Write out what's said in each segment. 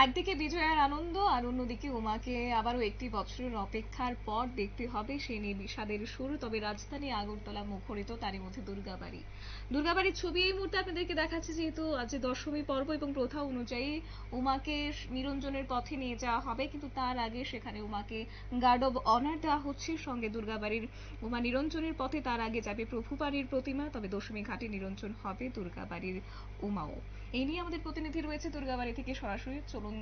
একদিকে বিজয়ের আনন্দ আর অন্যদিকে উমাকে আবারও একটি বছরের অপেক্ষার পর দেখতে হবে। সে নিয়ে বিষাদের শুরু তবে রাজধানী আগরতলা মুখরিত, তারই মধ্যে দুর্গাবাড়ি। দুর্গাবাড়ির ছবি এই মুহূর্তে আপনাদেরকে দেখাচ্ছে, যেহেতু আজ দশমী পর্ব এবং প্রথা অনুযায়ী উমাকে নিরঞ্জনের পথে নিয়ে যাওয়া হবে, কিন্তু তার আগে সেখানে উমাকে গার্ড অব অনার দেওয়া হচ্ছে। সঙ্গে দুর্গাবাড়ির উমা নিরঞ্জনের পথে তার আগে যাবে প্রভুবাড়ির প্রতিমা, তবে দশমী ঘাটে নিরঞ্জন হবে দুর্গাবাড়ির উমাও। এই নিয়ে আমাদের প্রতিনিধি রয়েছে দুর্গাবাড়ি থেকে সরাসরি। চলুন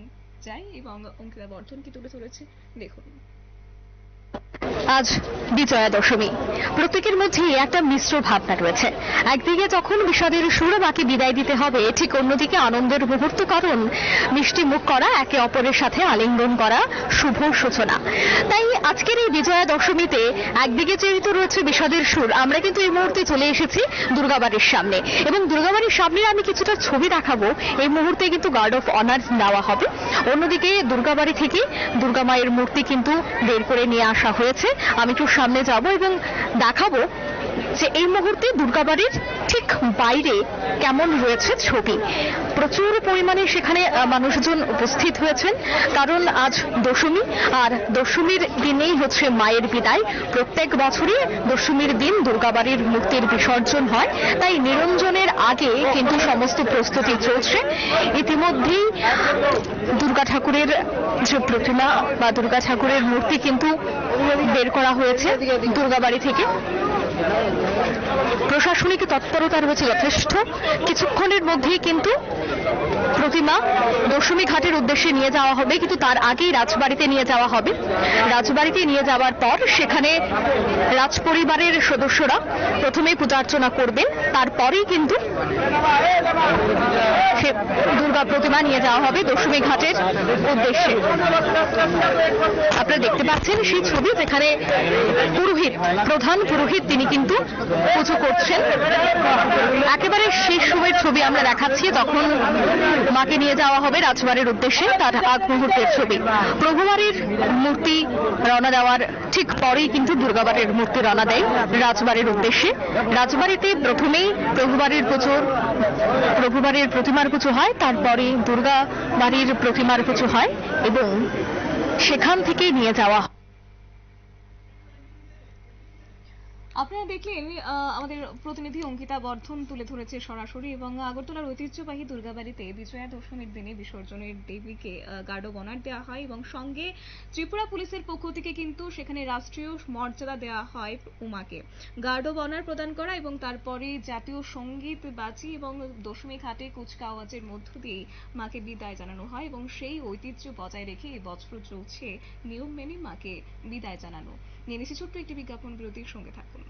যাই এবং অঙ্কিতা বর্ধন কি তুলে ধরেছে দেখুন। আজ বিজয়া দশমী প্রত্যেকের মধ্যেই একটা মিশ্র ভাবনা রয়েছে। একদিকে যখন বিষাদের সুর বাকি বিদায় দিতে হবে, ঠিক অন্যদিকে আনন্দের মুহূর্ত কারণ মিষ্টি মুখ করা, একে অপরের সাথে আলিঙ্গন করা শুভ সূচনা। তাই আজকের এই বিজয়া দশমীতে একদিকে যেহেতু রয়েছে বিষাদের সুর, আমরা কিন্তু এই মুহূর্তে চলে এসেছি দুর্গাবাড়ির সামনে। এবং দুর্গাবাড়ির সামনে আমি কিছুটা ছবি দেখাবো। এই মুহূর্তে কিন্তু গার্ড অফ অনার্স নেওয়া হবে। অন্যদিকে দুর্গাবাড়ি থেকে দুর্গা মায়ের মূর্তি কিন্তু বের করে নিয়ে আসা হয়েছে। আমি একটু সামনে যাব এবং দেখাবো যে এই মুহূর্তে দুর্গাবাড়ির ঠিক বাইরে কেমন রয়েছে ছবি? প্রচুর পরিমাণে সেখানে মানুষজন উপস্থিত হয়েছেন। কারণ আজ দশমী, আর দশমীর দিনেই হচ্ছে মায়ের বিদায়। প্রত্যেক বছরই দশমীর দিন দুর্গাবাড়ির মূর্তির বিসর্জন হয়। তাই নিরঞ্জনের আগে কিন্তু সমস্ত প্রস্তুতি চলছে। ইতিমধ্যেই দুর্গা ঠাকুরের যে প্রতিমা বা দুর্গা ঠাকুরের মূর্তি কিন্তু বের করা হয়েছে দুর্গাবাড়ি থেকে। প্রশাসনিক তৎপরতা রয়েছে যথেষ্ট। কিছুক্ষণের মধ্যেই কিন্তু প্রতিমা দশমী ঘাটের উদ্দেশ্যে নিয়ে যাওয়া হবে, কিন্তু তার আগেই রাজবাড়িতে নিয়ে যাওয়া হবে। রাজবাড়িতে নিয়ে যাওয়ার পর সেখানে রাজপরিবারের সদস্যরা প্রথমে পূজা অর্চনা করবেন, তারপরেই কিন্তু প্রতিমা নিয়ে যাওয়া হবে দশমী ঘাটের উদ্দেশ্যে। আপনারা দেখতে পাচ্ছেন সেই ছবি যেখানে পুরোহিত, প্রধান পুরোহিত তিনি কিন্তু পুজো করছেন। একেবারে শেষ সময়ের ছবি আমরা দেখাচ্ছি, তখন মাকে নিয়ে যাওয়া হবে রাজবাড়ির উদ্দেশ্যে তার আগ মুহূর্তের ছবি। প্রভুবাড়ির মূর্তি রওনা দেওয়ার ঠিক পরেই কিন্তু দুর্গাবাড়ির মূর্তি রওনা দেয় রাজবাড়ির উদ্দেশ্যে। রাজবাড়িতে প্রথমেই প্রভুবাড়ির পুজো প্রভুবাড়ির প্রতিমার পুজো হয়, তারপরে দুর্গা বাড়ির প্রতিমার কিছু হয় এবং সেখান থেকে নিয়ে যাওয়া হয়। আপনারা দেখলেন আমাদের প্রতিনিধি অঙ্কিতা বর্ধন তুলে ধরেছে সরাসরি এবং আগরতলার ঐতিহ্যবাহী দুর্গাবাড়িতে বিজয়া দশমীর দিনে বিসর্জনের দেবীকে গার্ড অব অনার দেওয়া হয় এবং সঙ্গে ত্রিপুরা পুলিশের পক্ষ থেকে কিন্তু সেখানে রাষ্ট্রীয় মর্যাদা দেওয়া হয় উমাকে। গার্ড অব অনার প্রদান করা এবং তারপরে জাতীয় সংগীত বাজি এবং দশমী ঘাটে কুচকাওয়াজের মধ্য দিয়ে মাকে বিদায় জানানো হয় এবং সেই ঐতিহ্য বজায় রেখে এই বছর চলছে নিয়ম মেনে মাকে বিদায় জানানো। নিয়ে ছোট্ট একটি বিজ্ঞাপন বিরতির সঙ্গে থাকুন।